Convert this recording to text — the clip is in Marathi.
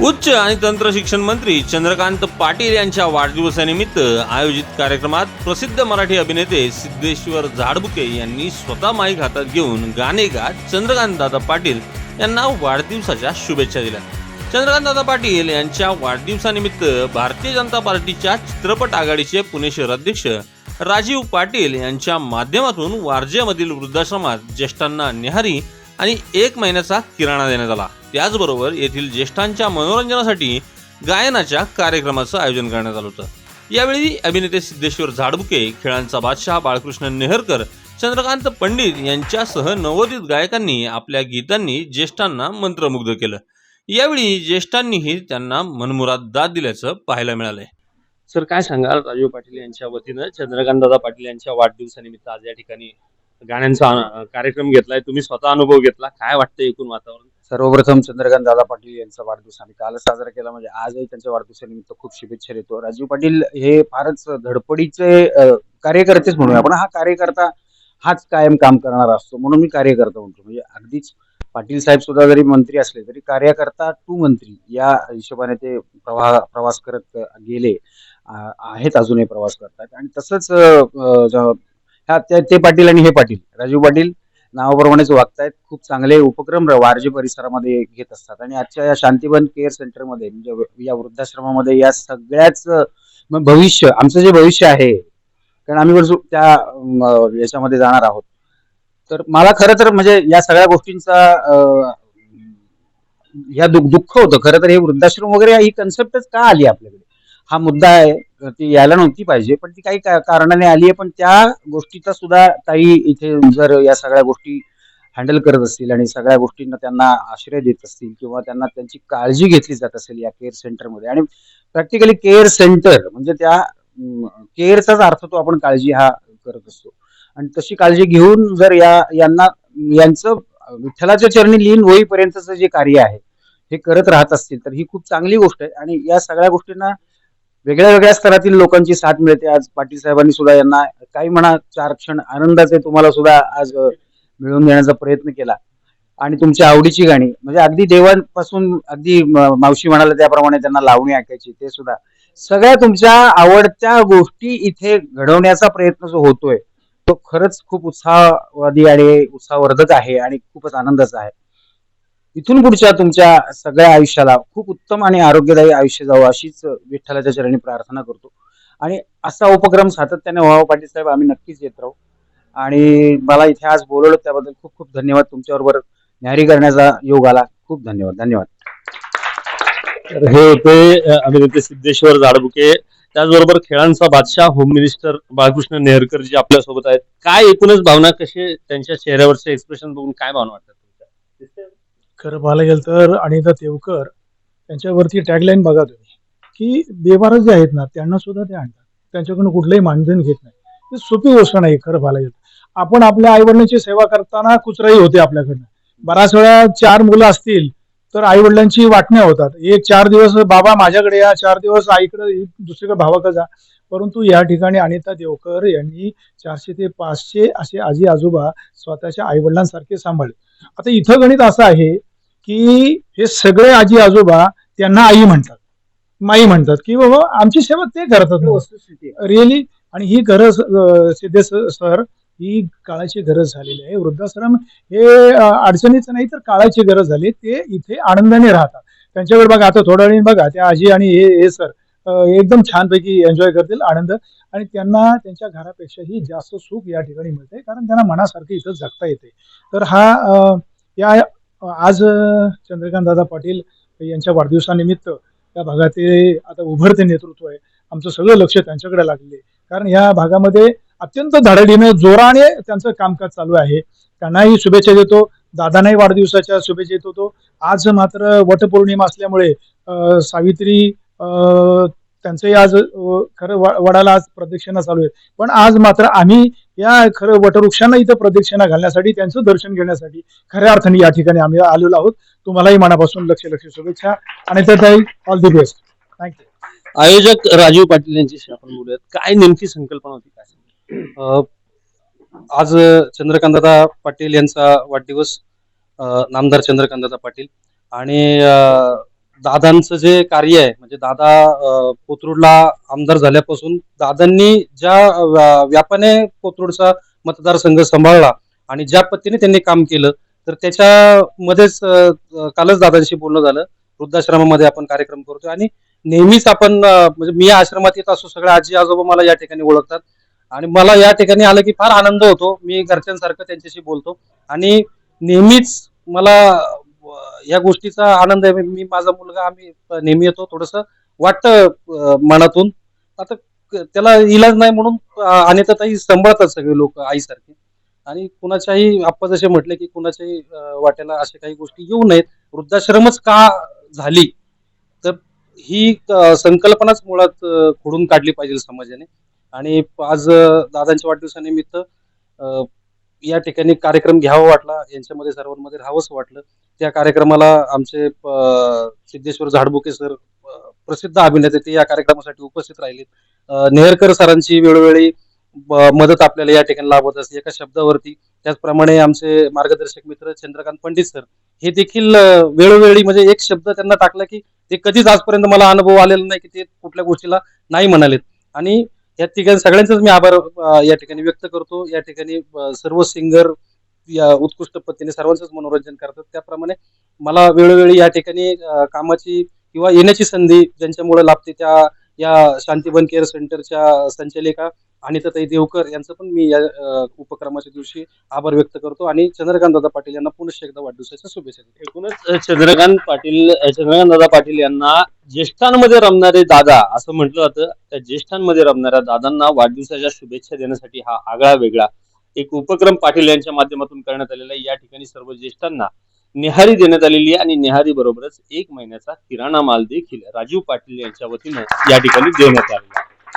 उच्च आणि तंत्र शिक्षण मंत्री चंद्रकांत पाटील यांच्या वाढदिवसानिमित्त आयोजित कार्यक्रमात प्रसिद्ध मराठी अभिनेते सिद्धेश्वर झाडबुके यांनी स्वतः माईक हातात घेऊन गाणे गात चंद्रकांत दादा पाटील यांना वाढदिवसाच्या शुभेच्छा दिल्या. चंद्रकांत दादा पाटील यांच्या वाढदिवसानिमित्त भारतीय जनता पार्टीच्या चित्रपट आघाडीचे पुणे शहर अध्यक्ष राजीव पाटील यांच्या माध्यमातून वारजेमधील वृद्धाश्रमात ज्येष्ठांना निहारी आणि एक महिन्याचा किराणा देण्यात आला. त्याचबरोबर येथील ज्येष्ठांच्या मनोरंजनासाठी गायनाच्या कार्यक्रमाचं आयोजन करण्यात आलं होतं. यावेळी अभिनेते सिद्धेश्वर झाडबुके खेळांचा बादशाह बाळकृष्ण नेहरकर चंद्रकांत पंडित यांच्यासह नवोदित गायकांनी आपल्या गीतांनी ज्येष्ठांना मंत्रमुग्ध केलं. यावेळी ज्येष्ठांनीही त्यांना मनमुराद दाद दिल्याचं पाहायला मिळालंय. सर काय सांगाल? राजीव पाटील यांच्या वतीनं चंद्रकांतदादा पाटील यांच्या वाढदिवसानिमित्त आज या ठिकाणी गाण्यांचा कार्यक्रम घेतलाय. तुम्ही स्वतः अनुभव घेतला. काय वाटतं एकूण वातावरण? सर्वप्रथम चंद्रकांत दादा पाटील यांचा वाढदिवस आम्ही कालच साजरा केला. म्हणजे आजही त्यांच्या वाढदिवसानिमित्त खूप शुभेच्छा देतो. राजीव पाटील हे फारच धडपडीचे कार्यकर्तेच म्हणूया आपण. हा कार्यकर्ता हाच कायम काम करणारा असतो. म्हणून मी कार्यकर्ता म्हणतो. म्हणजे अगदीच पाटील साहेब सुद्धा जरी मंत्री असले तरी कार्यकर्ता टू मंत्री या हिशोबाने ते प्रवाह प्रवास करत गेले आहेत अजूनही प्रवास करतात. आणि तसंच ते ते पाटील आणि हे पाटील. राजीव पाटील नावाप्रमाणेच वागतायत. खूप चांगले उपक्रम र- वारजे परिसरामध्ये घेत असतात. आणि आजच्या या शांतीवन केअर सेंटरमध्ये म्हणजे या वृद्धाश्रमामध्ये या सगळ्याच भविष्य आमचं जे भविष्य आहे कारण आम्ही त्या याच्यामध्ये जाणार आहोत. तर मला खरं तर म्हणजे या सगळ्या गोष्टींचा ह्या दुःख दुःख होतं. खरं तर हे वृद्धाश्रम वगैरे ही कन्सेप्टच का आली आपल्याकडे? हा मुद्दा आहे ती यायला नव्हती पाहिजे पण ती काही का- कारणाने आली आहे पण त्या गोष्टीचा सुद्धा काही इथे जर या सगळ्या गोष्टी हँडल करत असतील आणि सगळ्या गोष्टींना त्यांना आश्रय देत असतील किंवा त्यांना त्यांची काळजी घेतली जात असेल या केअर सेंटरमध्ये. आणि प्रॅक्टिकली केअर सेंटर म्हणजे त्या केअरचाच अर्थ तो आपण काळजी हा करत असतो. आणि तशी काळजी घेऊन जर या यांना यांचं विठ्ठलाच्या चरणी लीन होईपर्यंतचं जे कार्य आहे हे करत राहत असतील तर ही खूप चांगली गोष्ट आहे. आणि या सगळ्या गोष्टींना वेगळ्या वेगळ्या स्तरातील लोकांची साथ मिळते. आज पाटील साहेबांनी सुद्धा यांना काही म्हणा चार क्षण आनंदाचे तुम्हाला सुद्धा आज मिळवून देण्याचा प्रयत्न केला. आणि तुमच्या आवडीची गाणी म्हणजे अगदी देवांपासून अगदी मावशी म्हणाला त्याप्रमाणे त्यांना लावणी ऐकायची ते सुद्धा. सगळ्या तुमच्या आवडत्या गोष्टी इथे घडवण्याचा प्रयत्न जो होतोय तो खरंच खूप उत्साहवादी आणि उत्साहवर्धक आहे आणि खूपच आनंदाचा आहे. इथून पुढच्या तुमच्या सगळ्या आयुष्याला खूप उत्तम आणि आरोग्यदायी आयुष्य जावं अशीच विठ्ठलाच्या चरणी प्रार्थना करतो. आणि असा उपक्रम सातत्याने व्हावा पाटील साहेब आम्ही नक्कीच येत राहू. आणि मला इथे आज बोलवलं त्याबद्दल खूप खूप धन्यवाद. तुमच्याबरोबर न्यारी करण्याचा योग आला. खूप धन्यवाद. धन्यवाद. तर हे होते अभिनेते सिद्धेश्वर जाडबुके. त्याचबरोबर खेळांचा बादशाह होम मिनिस्टर बाळकृष्ण नेहरकर जी आपल्यासोबत आहेत. काय एकूणच भावना कसे त्यांच्या चेहऱ्यावरचे एक्सप्रेशन बघून काय भावना वाटतात तुमच्या? खरं पाहायला गेलं तर अनिता तेवकर त्यांच्यावरती टॅगलाईन बघा तुम्ही की बेवारस जे आहेत ना त्यांना सुद्धा ते आणतात. त्यांच्याकडून कुठलंही मानधन घेत नाही. ही सोपी गोष्ट नाही खरं पाहायला गेलं आपण आपल्या आईवडिलांची सेवा करताना कुचराई होते आपल्याकडनं. बऱ्याच वेळा चार मुलं असतील तर आईवडिलांची वाटण्या होतात. एक चार दिवस बाबा माझ्याकडे या चार दिवस आईकडे दुसरीकडे भावाकडे जा. परंतु या ठिकाणी अनिता देवकर यांनी चारशे ते पाचशे असे आजी आजोबा स्वतःच्या आईवडिलांसारखे सांभाळले. आता इथं गणित असं आहे की हे सगळे आजी आजोबा त्यांना आई म्हणतात. माई म्हणतात की बाबा आमची सेवा ते करतात रिअली आणि ही गरज सिद्धे सर ही काळाची गरज झालेली आहे. वृद्धाश्रम हे अडचणीचं नाही तर काळाची गरज झाली. ते इथे आनंदाने राहतात. त्यांच्याकडे बघा आता थोड्या वेळी बघा त्या आजी आणि हे हे सर एकदम छानपैकी एन्जॉय करतील आनंद. आणि त्यांना त्यांच्या घरापेक्षाही जास्त सुख या ठिकाणी मिळते कारण त्यांना मनासारखं इथं जगता येते तर हा या आज चंद्रकांत दादा पाटील यांच्या वाढदिवसानिमित्त या भागाचे आता उभरते नेतृत्व आहे. आमचं सगळं लक्ष त्यांच्याकडे लागले कारण या भागामध्ये अत्यंत धडाडीने जोराने त्यांचं कामकाज चालू आहे. त्यांनाही शुभेच्छा देतो. दादांनाही वाढदिवसाच्या शुभेच्छा देत होतो आज मात्र वटपौर्णिमा असल्यामुळे सावित्री त्यांचंही आज खरं व- वडाला आज प्रदक्षिणा चालू आहे. पण आज मात्र आम्ही या खरं वटवृक्षांना इथं प्रदक्षिणा घालण्यासाठी त्यांचं दर्शन घेण्यासाठी खऱ्या अर्थाने या ठिकाणी आम्ही आलेलो आहोत. तुम्हालाही मनापासून लक्ष लक्ष शुभेच्छा. आणि तर ऑल दी बेस्ट थँक्यू आयोजक राजीव पाटील यांच्याशी आपण बोलूयात. काय नेमकी संकल्पना होती? काय आज चंद्रकांतदा पाटील यांचा वाढदिवस नामदार चंद्रकांतदा पाटील आणि दादांचं जे कार्य आहे म्हणजे दादा कोथरूडला आमदार झाल्यापासून दादांनी ज्या व्या- व्यापाने कोथरूडचा मतदारसंघ सांभाळला आणि ज्या पद्धतीने त्यांनी काम केलं तर त्याच्यामध्येच कालच दादांशी बोलणं झालं. वृद्धाश्रमामध्ये आपण कार्यक्रम करतो आणि नेहमीच आपण म्हणजे मी आश्रमात येत असो सगळे आजी आजोबा मला या ठिकाणी ओळखतात. आणि मला या ठिकाणी आलं की फार आनंद होतो. मी घरच्यांसारखं त्यांच्याशी बोलतो. आणि नेहमीच मला या गोष्टीचा आनंद आहे. मी माझा मुलगा आम्ही नेहमी येतो थोडस वाटतं मनातून. आता त्याला इलाज नाही म्हणून अनिताताई सांभाळतात सगळे लोक आईसारखे. आणि कुणाच्याही आप्पा जसे म्हटले की कुणाच्याही वाट्याला अशा काही गोष्टी येऊ नयेत. वृद्धाश्रमच का झाली? तर ही संकल्पनाच मुळात खुडून खोडून काढली पाहिजे समाजाने. आणि आज दादांच्या वाढदिवसानिमित्त या ठिकाणी कार्यक्रम घ्यावा वाटला. यांच्यामध्ये सर्वांमध्ये राहावंच वाटलं. त्या कार्यक्रमाला आमचे सिद्धेश्वर झाडबुके सर प्रसिद्ध अभिनेते ते या कार्यक्रमासाठी उपस्थित राहिले नेहरकर सरांची वेळोवेळी मदत आपल्याला या ठिकाणी लाभत असते. एका शब्दावरती त्याचप्रमाणे आमचे मार्गदर्शक मित्र चंद्रकांत पंडित सर हे देखील वेळोवेळी म्हणजे एक शब्द त्यांना टाकला की ते कधीच आजपर्यंत मला अनुभव आलेला नाही की ते कुठल्या गोष्टीला नाही म्हणालेत. आणि या ठिकाणी सगळ्यांचेच मी आभार या ठिकाणी व्यक्त करतो. या ठिकाणी सर्व सिंगर उत्कृष्ट पद्धतीने सर्वांचंच मनोरंजन करतात. त्याप्रमाणे मला वेळोवेळी या ठिकाणी कामाची किंवा येण्याची संधी ज्यांच्यामुळे लाभते त्या या शांतीवन केअर सेंटरच्या संचालिका अनिताताई देवकर यांचं पण मी या उपक्रमाच्या दिवशी आभार व्यक्त करतो आणि चंद्रकांत दादा पाटील यांना पुनश्च एकदा वाढदिवसाच्या शुभेच्छा एकूणच चंद्रकांत पाटील चंद्रकांत दादा पाटील यांना ज्येष्ठांमध्ये रमणारे दादा असं म्हटलं जातं. त्या ज्येष्ठांमध्ये रमणाऱ्या दादांना वाढदिवसाच्या शुभेच्छा देण्यासाठी हा आगळा वेगळा एक उपक्रम पाटील यांच्या माध्यमातून करण्यात आलेला आहे. या ठिकाणी सर्व ज्येष्ठांना निहारी देण्यात आलेली आहे आणि निहारी बरोबरच एक महिन्याचा किराणा माल देखील राजीव पाटील यांच्या वतीनं या ठिकाणी देण्यात आलेला आहे.